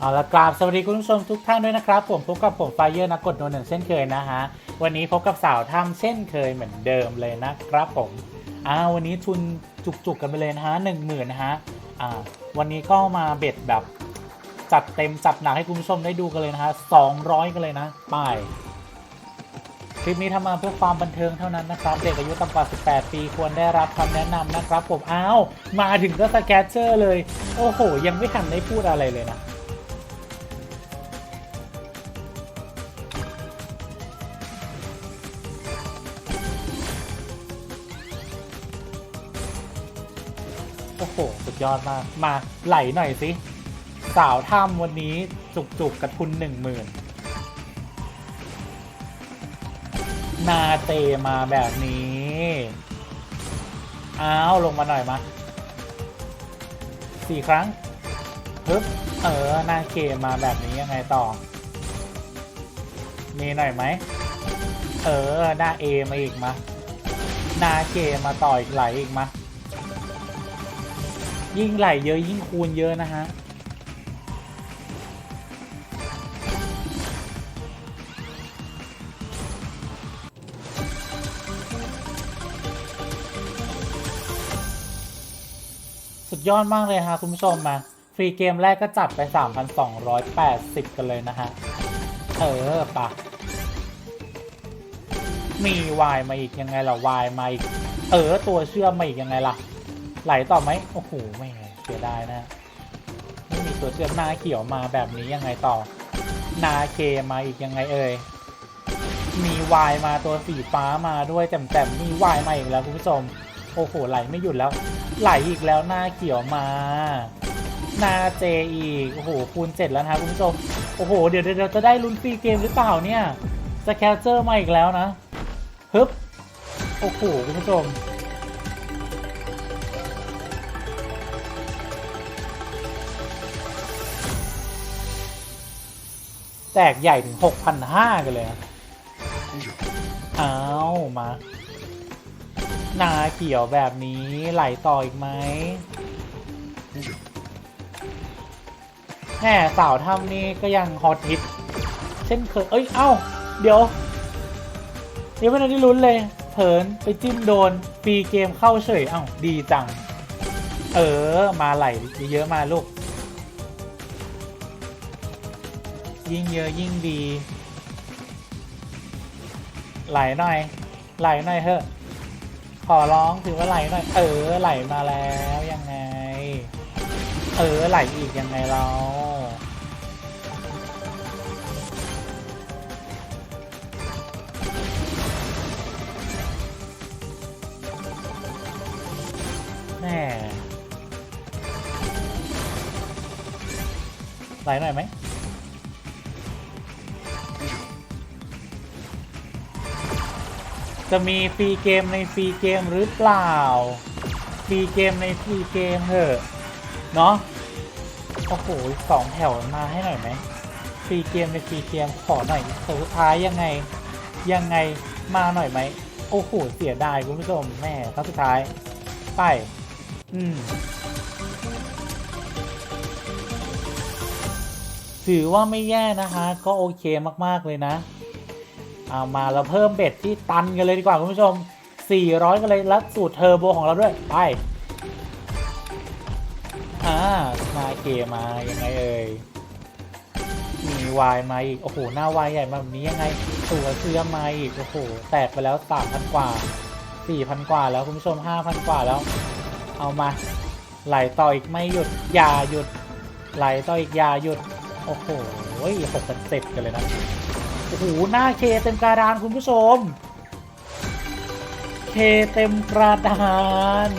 เอาละกราบสวัสดีคุณผู้ชมทุกท่านด้วยนะครับ ผมพบกับผมไฟเยอร์นักกดโนนหนึ่งเช่นเคยนะฮะ วันนี้พบกับสาวถ้ำเช่นเคยเหมือนเดิมเลยนะครับผมอ่าวันนี้ทุนจุกๆกกันไปเลยนะฮะหนึ่งหมื่นนะฮะอ่าวันนี้ก็มาเบ็ดแบบ จัดเต็มจัดหนักให้คุณผู้ชมได้ดูกันเลยนะฮะสองร้อยกันเลยนะไปคลิปนี้ทำมาเพื่อความบันเทิงเท่านั้นนะครับ เด็กอายุต่ำกว่า 18 ปีควรได้รับคำแนะนำนะครับ ผมอ้าวมาถึงก็สแกตเจอร์เลย โอ้โห ยังไม่ทันได้พูดอะไรเลยนะ โอ้โห สุดยอดมาก มาไหลหน่อยสิ สาวถ้ำวันนี้จุกๆกับทุนหนึ่งหมื่นนาเตมาแบบนี้ อ้าว ลงมาหน่อยมาสี่ครั้งฮึบเออ นาเคมาแบบนี้ยังไงต่อ มีหน่อยไหม เออ หน้าเอมาอีกมา นาเคมาต่ออีกไหลอีกมา ยิ่งไหลเยอะยิ่งคูณเยอะนะฮะสุดยอดมากเลยฮะคุณผู้ชมมาฟรีเกมแรกก็จัดไป 3,280 กันเลยนะฮะ เออปะมีวายมาอีกยังไงล่ะวายมาอีก เออ ตัวเชื่อมมาอีกยังไงล่ะ ไหลต่อไหมโอ้โหไม่เสียดายนะไม่มีตัวเชื่อมหน้าเขียวมาแบบนี้ยังไงต่อ นาเคมาอีกยังไงเอ่ยมีวายมาตัวสีฟ้ามาด้วยแจ่มๆมีวายมาอีกแล้วคุณผู้ชมโอ้โหไหลไม่หยุดแล้ว ไหลอีกแล้วหน้าเขียวมาหน้าเจอีกโอ้โหคูณเจ็ดแล้วนะคุณผู้ชมโอ้โหเดี๋ยวเดี๋ยวจะได้ลุ้นฟรีเกมหรือเปล่าเนี่ยสแคลเจอร์มาอีกแล้วนะฮึบโอ้โหคุณผู้ชม แตกใหญ่ถึง6,500กันเลยเอามานาเขียวแบบนี้ไหลต่ออีกไหมแหมสาวถ้ำนี่ก็ยังฮอตฮิต เช่นเคย เอ้ย เอ้า เดี๋ยว เดี๋ยวไม่ได้ลุ้นเลย เผินไปจิ้มโดนฟรีเกมเข้าเฉย เอ้า ดีจัง เออ มาไหลเยอะๆมาลูก ยิ่งเยอะยิ่งดี ไหลหน่อย ไหลหน่อยเถอะ ขอร้องถือว่าไหลหน่อย เออไหลมาแล้วยังไง เออไหลอีกยังไงเราแม่ไหลหน่อยไหม จะมีฟรีเกมในฟรีเกมหรือเปล่า ฟรีเกมในฟรีเกมเถอะ เนาะโอ้โหสองแถวมาให้หน่อยไหมฟรีเกมในฟรีเกมขอหน่อยสุดท้ายยังไงยังไงมาหน่อยไหมโอ้โหเสียดายคุณผู้ชมแม่ครั้งสุดท้าย ไป อืมถือว่าไม่แย่นะคะ ก็โอเคมาก ๆ เลยนะ เอามาเราเพิ่มเบ็ดที่ตันกันเลยดีกว่าคุณผู้ชม 400 กันเลยแล้วสูตรเทอร์โบของเราด้วย ไป อ่ามาเกมายังไงเอ่ย มีวายมาอีก โอ้โห หน้าวายใหญ่มาแบบนี้ยังไงตัวเสื้อมาอีก โอ้โห แตกไปแล้ว 3,000 กว่า 4,000 กว่าแล้วคุณผู้ชม 5,000 กว่าแล้ว เอามา ไหลต่ออีกไม่หยุด อย่าหยุด ไหลต่ออีกอย่าหยุด โอ้โหหกพันเจ็ดกันเลยนะ โอ้โหหน้าเคเต็มกระดานคุณผู้ชม เคเต็มกระดาน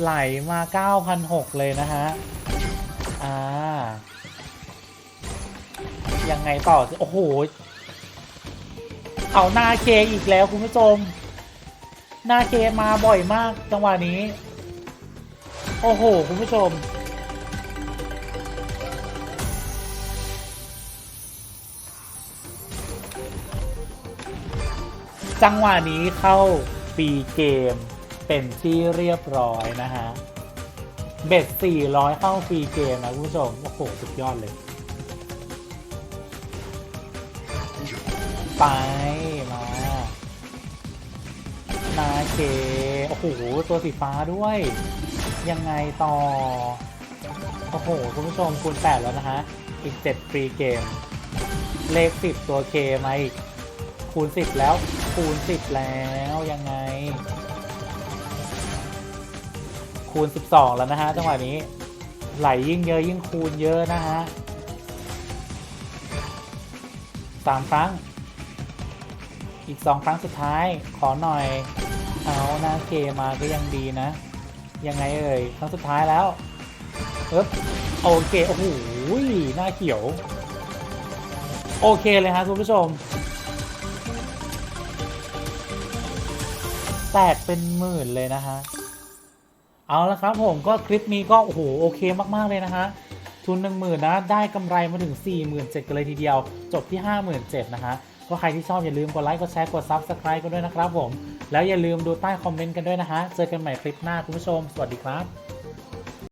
ไหลมา9,600เลยนะฮะ อ่า ยังไงต่อ โอ้โห เอาหน้าเคอีกแล้วคุณผู้ชม หน้าเคมาบ่อยมากจังหวะนี้ โอ้โห คุณผู้ชม จังหวะนี้เข้าปีเกมเป็นที่เรียบร้อยนะฮะ เบ็ด 400 เข้าฟรีเกมนะคุณผู้ชม โอ้โห สุดยอดเลย ไป มานาเค โอ้โห ตัวสีฟ้าด้วย ยังไงต่อ โอ้โห คุณผู้ชมคูณ8แล้วนะฮะ อีก 7 ฟรีเกม เลข 10 ตัวเคมาอีก คูณ10แล้ว คูณ10แล้วยังไง คูณ12แล้วนะฮะจังหวะนี้ ไหลยิ่งเยอะยิ่งคูณเยอะนะฮะสามครั้ง อีกสองครั้งสุดท้าย ขอหน่อยเอาหน้าเคมาก็ยังดีนะ ยังไงเอ่ยครั้งสุดท้ายแล้วเอ๊บโอเค โอ้โหหน้าเขียว โอเคเลยฮะคุณผู้ชม แตกเป็นหมื่นเลยนะฮะ เอาละครับผมก็คลิปนี้ก็โอ้โหโอเคมากๆเลยนะฮะทุน 1 0,000นะได้กำไรมาถึง 47,000กันเลยทีเดียว จบที่ 57,000นะฮะก็ใครที่ชอบอย่าลืมกดไลค์กดแชร์กด Subscribe กันด้วยนะครับผม แล้วอย่าลืมดูใต้คอมเมนต์กันด้วยนะฮะเจอกันใหม่คลิปหน้าคุณผู้ชม สวัสดีครับ